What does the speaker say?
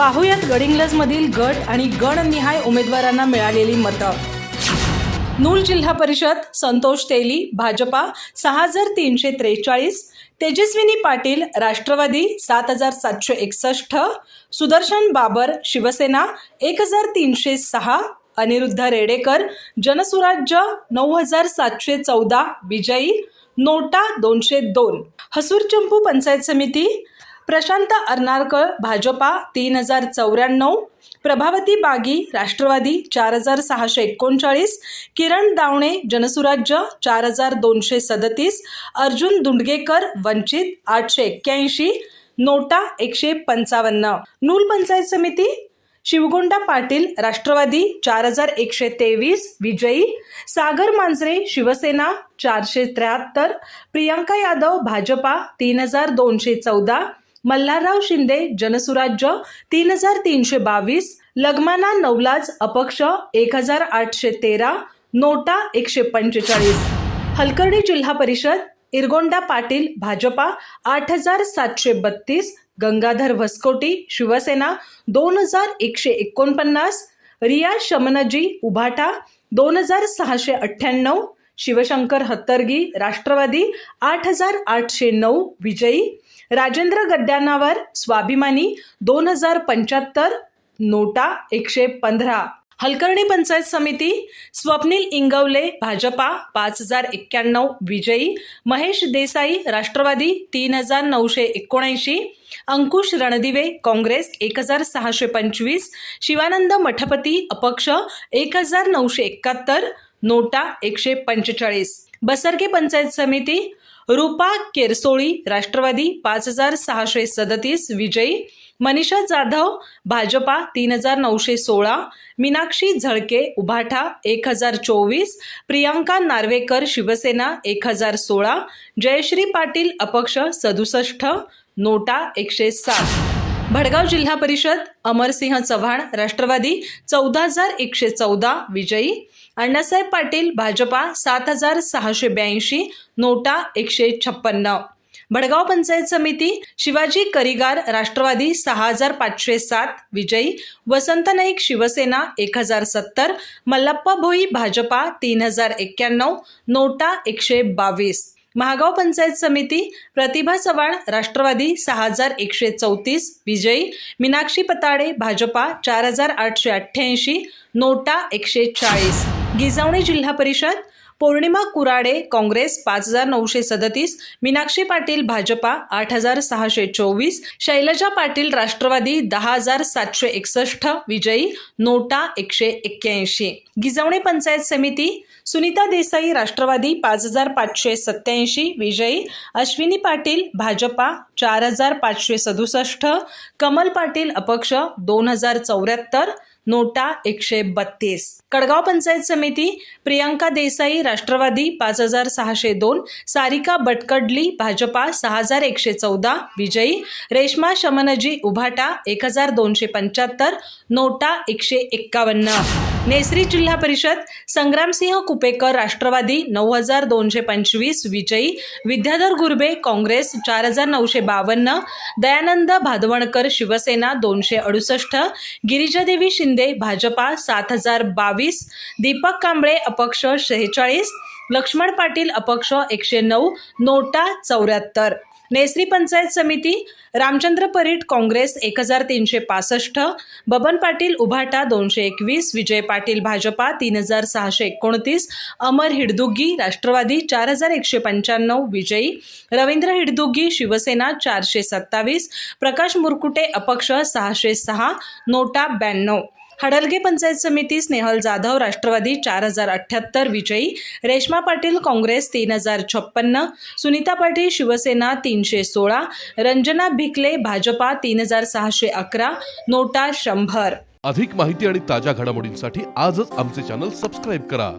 पाहुयात गडिंग्लजमधील गट आणि गणनिहाय उमेदवारांना मिळालेली मतं. नूल जिल्हा परिषद संतोष तेली भाजपा सहा हजार तीनशे त्रेचाळीस तेजस्विनी पाटील राष्ट्रवादी सात हजार सातशे एकसष्ट सुदर्शन बाबर शिवसेना एक हजार तीनशे सहा अनिरुद्ध रेडेकर जनसुराज्य नऊ हजार सातशे चौदा विजयी नोटा दोनशे दोन हसूर चंपू पंचायत समिती प्रशांत अर्नाळकर भाजपा तीन हजार चौऱ्याण्णव प्रभावती बागी राष्ट्रवादी चार हजार सहाशे एकोणचाळीस किरण दावणे जनसुराज्य चार हजार दोनशे सदतीस अर्जुन दुंडगेकर वंचित आठशे एक्क्याऐंशी नोटा एकशे पंचावन्न. नूल पंचायत समिती शिवगोंडा पाटील राष्ट्रवादी चार हजार एकशे तेवीस विजयी सागर मांजरे शिवसेना चारशे त्र्याहत्तर प्रियांका यादव भाजपा तीन हजार दोनशे चौदा मल्हारराव शिंदे जनसुराज्य तीन हजार तीनशे बावीस लग्माना नवलाज अपक्ष एक हजार आठशे तेरा नोटा एकशे पंचेचाळीस. हलकर्णी जिल्हा परिषद इरगोंडा पाटील भाजपा आठ हजार सातशे बत्तीस गंगाधर वस्कोटी शिवसेना दोन हजार एकशे एकोणपन्नास रिया शमनजी उभाटा दोन हजार सहाशे अठ्ठ्याण्णव शिवशंकर हत्तरगी राष्ट्रवादी आठ हजार आठशे नऊ विजयी राजेंद्र गड्ड्यांनावर स्वाभिमानी दोन हजार पंच्याहत्तर नोटा एकशे पंधरा. हलकर्णी पंचायत समिती स्वप्नील इंगवले भाजपा पाच हजार एक्क्याण्णव विजयी महेश देसाई राष्ट्रवादी तीन हजार नऊशे एकोणऐंशी अंकुश रणदिवे काँग्रेस एक हजार सहाशे पंचवीस शिवानंद मठपती अपक्ष एक हजार नऊशे एकाहत्तर नोटा एकशे पंचेचाळीस. बसरगे पंचायत समिती रूपा केरसोळी राष्ट्रवादी पाच हजार सहाशे सदतीस विजयी मनीषा जाधव भाजपा तीन हजार नऊशे सोळा मीनाक्षी झळके उभाठा एक हजार चोवीस प्रियांका नार्वेकर शिवसेना एक हजार सोळा जयश्री पाटील अपक्ष सदुसष्ट नोटा एकशे सात. भडगाव जिल्हा परिषद अमरसिंह चव्हाण राष्ट्रवादी चौदा हजार एकशे चौदा विजयी. अण्णासाहेब पाटील भाजपा सात हजार सहाशे ब्याऐंशी नोटा एकशे छप्पन्न. भडगाव पंचायत समिती शिवाजी करिगार राष्ट्रवादी सहा हजार पाचशे सात विजयी. वसंत नाईक शिवसेना एक हजार सत्तर. मल्लप्पा भोई भाजपा तीन हजार एक्क्याण्णव नोटा एकशे बावीस. महागाव पंचायत समिती प्रतिभा चव्हाण राष्ट्रवादी सहा हजार एकशे चौतीस विजयी मीनाक्षी पताडे भाजपा चार हजार आठशे अठ्ठ्याऐंशी नोटा एकशे चाळीस. गिजावणी जिल्हा परिषद पौर्णिमा कुराडे काँग्रेस पाच हजार नऊशे सदतीस मीनाक्षी पाटील भाजपा आठ हजार सहाशे चोवीस शैलजा पाटील राष्ट्रवादी दहा हजार सातशे एकसष्ट विजयी नोटा एकशे एक्क्याऐंशी. गिजवणे पंचायत समिती सुनीता देसाई राष्ट्रवादी पाच हजार पाचशे सत्याऐंशी विजयी अश्विनी पाटील भाजपा चार हजार पाचशे सदुसष्ट कमल पाटील अपक्ष दोन हजार चौऱ्याहत्तर नोटा एकशे बत्तीस. कडगाव पंचायत समिती प्रियांका देसाई राष्ट्रवादी पाच हजार सहाशे दोन सारिका बटकडली भाजपा सहा हजार एकशे चौदा विजयी रेश्मा शमनजी उभाटा एक हजार दोनशे पंच्याहत्तर नोटा एकशे एक्कावन्न. नेसरी जिल्हा परिषद संग्रामसिंह कुपेकर राष्ट्रवादी नऊ हजार दोनशे पंचवीस विजयी विद्याधर गुरबे काँग्रेस चार हजार नऊशे बावन्न दयानंद भादवणकर शिवसेना दोनशे अडुसष्ट गिरिजादेवी शिंदे भाजपा सात हजार बावीस दीपक कांबळे अपक्ष शेहेचाळीस लक्ष्मण पाटील अपक्ष एकशे नऊ नोटा चौऱ्याहत्तर. नेसरी पंचायत समिती रामचंद्र परीट काँग्रेस एक हजार तीनशे पासष्ट बबन पाटील उभाटा दोनशे एकवीस विजय पाटील भाजपा तीन हजार सहाशे एकोणतीस अमर हिडदुग्गी राष्ट्रवादी चार हजार एकशे पंच्याण्णव विजयी रवींद्र हिडदुग्गी शिवसेना चारशे सत्तावीस प्रकाश मुरकुटे अपक्ष सहाशे सहा नोटा ब्याण्णव. हडलगे पंचायत समिती स्नेहल जाधव राष्ट्रवादी चार हजार अठ्ठ्याहत्तर विजयी रेश्मा पाटील काँग्रेस तीन हजार छप्पन्न सुनीता पाटील शिवसेना तीनशे सोळा रंजना भिकले भाजपा तीन हजार सहाशे अकरा नोटा शंभर. अधिक माहिती आणि ताज्या घडामोडींसाठी आजच आमचे चॅनल सबस्क्राईब करा.